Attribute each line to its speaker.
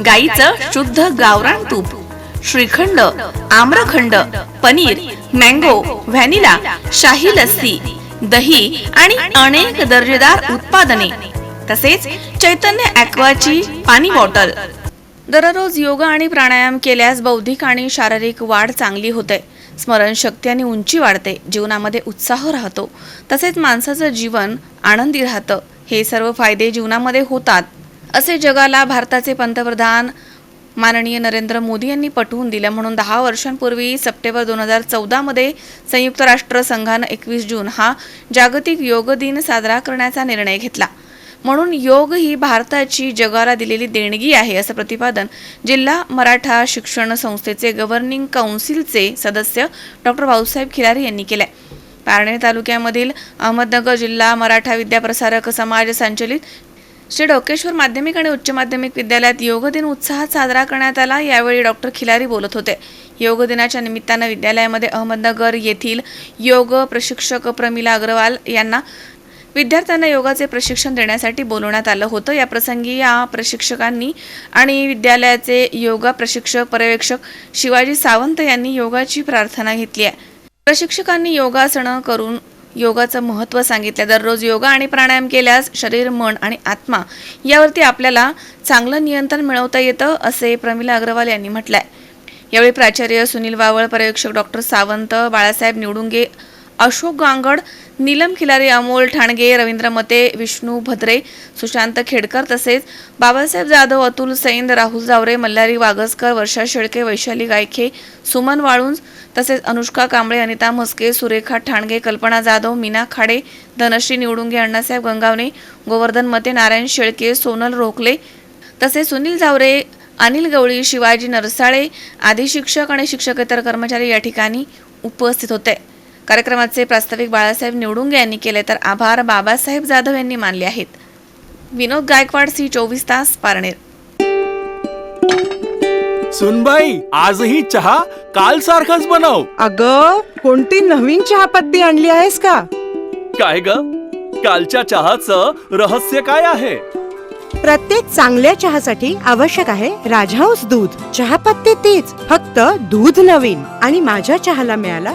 Speaker 1: गाईचं शुद्ध गावरान तूप श्रीखंड आम्रखंड पनीर मँगो व्हॅनिला शाही लस्सी दही आणि अनेक दर्जेदार उत्पादने. तसेच चैतन्य ॲक्वाची पाणी बॉटल. दररोज योगा आणि प्राणायाम केल्यास बौद्धिक आणि शारीरिक वाढ चांगली होते. स्मरणशक्ती आणि उंची वाढते. जीवनामध्ये उत्साह राहतो. तसेच माणसाचं जीवन आनंदी राहतं. हे सर्व फायदे जीवनामध्ये होतात. असे जगाला भारताचे पंतप्रधान माननीय नरेंद्र मोदी यांनी पटवून दिलं. म्हणून दहा वर्षांपूर्वी सप्टेंबर दोन हजार चौदामध्ये संयुक्त राष्ट्र संघानं एकवीस जून हा जागतिक योग दिन साजरा करण्याचा निर्णय घेतला. म्हणून योग ही भारताची जगाला दिलेली देणगी आहे असं प्रतिपादन जिल्हा मराठा शिक्षण संस्थेचे गव्हर्निंग काउन्सिलचे सदस्य डॉक्टर भाऊसाहेब खिलारी यांनी केलं आहे पारणे तालुक्यामधील अहमदनगर जिल्हा मराठा विद्याप्रसारक समाज संचलित श्री डोकेश्वर माध्यमिक आणि उच्च माध्यमिक विद्यालयात योग दिन उत्साहात साजरा करण्यात आला. यावेळी डॉक्टर खिलारी बोलत होते. योग दिनाच्या निमित्तानं विद्यालयामध्ये अहमदनगर येथील योग प्रशिक्षक प्रमिला अग्रवाल यांना विद्यार्थ्यांना योगाचे प्रशिक्षण देण्यासाठी बोलवण्यात आलं होतं. या प्रसंगी या प्रशिक्षकांनी आणि विद्यालयाचे योगा प्रशिक्षक पर्यवेक्षक शिवाजी सावंत यांनी योगाची प्रार्थना घेतली आहे. प्रशिक्षकांनी योगासनं करून योगाचं महत्त्व सांगितलं. दररोज योगा आणि प्राणायाम केल्यास शरीर मन आणि आत्मा यावरती आपल्याला चांगलं नियंत्रण मिळवता येतं असे प्रमिला अग्रवाल यांनी म्हटलंय. यावेळी प्राचार्य सुनील वावळ पर्यवेक्षक डॉक्टर सावंत बाळासाहेब निवडुंगे अशोक गांगड नीलम खिलारी अमोल ठाणगे रवींद्र मते विष्णू भद्रे सुशांत खेडकर तसेच बाबासाहेब जाधव अतुल सैंद राहुल जावरे मल्हारी वागसकर वर्षा शेळके वैशाली गायखे सुमन वाळुंज तसेच अनुष्का कांबळे अनिता म्हस्के सुरेखा ठाणगे कल्पना जाधव मीना खाडे धनश्री निवडुंगे अण्णासाहेब गंगावणे गोवर्धन मते नारायण शेळके सोनल रोखले तसेच सुनील जावरे अनिल गवळी शिवाजी नरसाळे आदी शिक्षक आणि शिक्षकेतर कर्मचारी या ठिकाणी उपस्थित होते. कार्यक्रमाचे प्रास्ताविक बाळासाहेब निवडुंगे यांनी केले तर आभार बाबासाहेब जाधव यांनी मानले आहेत. विनोद गायकवाड सी चोवीस तास पारनेर.
Speaker 2: सुनबाई आजही चहा काल सारखाच बनव.
Speaker 3: अग कोणती नवीन चहापत्ती आणली आहेस का?
Speaker 2: काय ग? कालच्या चहाचं रहस्य काय आहे?
Speaker 4: प्रत्येक चांगल्या चहासाठी आवश्यक आहे राजहंस दूध. चहापत्ती तीच फक्त दूध नवीन. आणि माझ्या चहाला मिळाला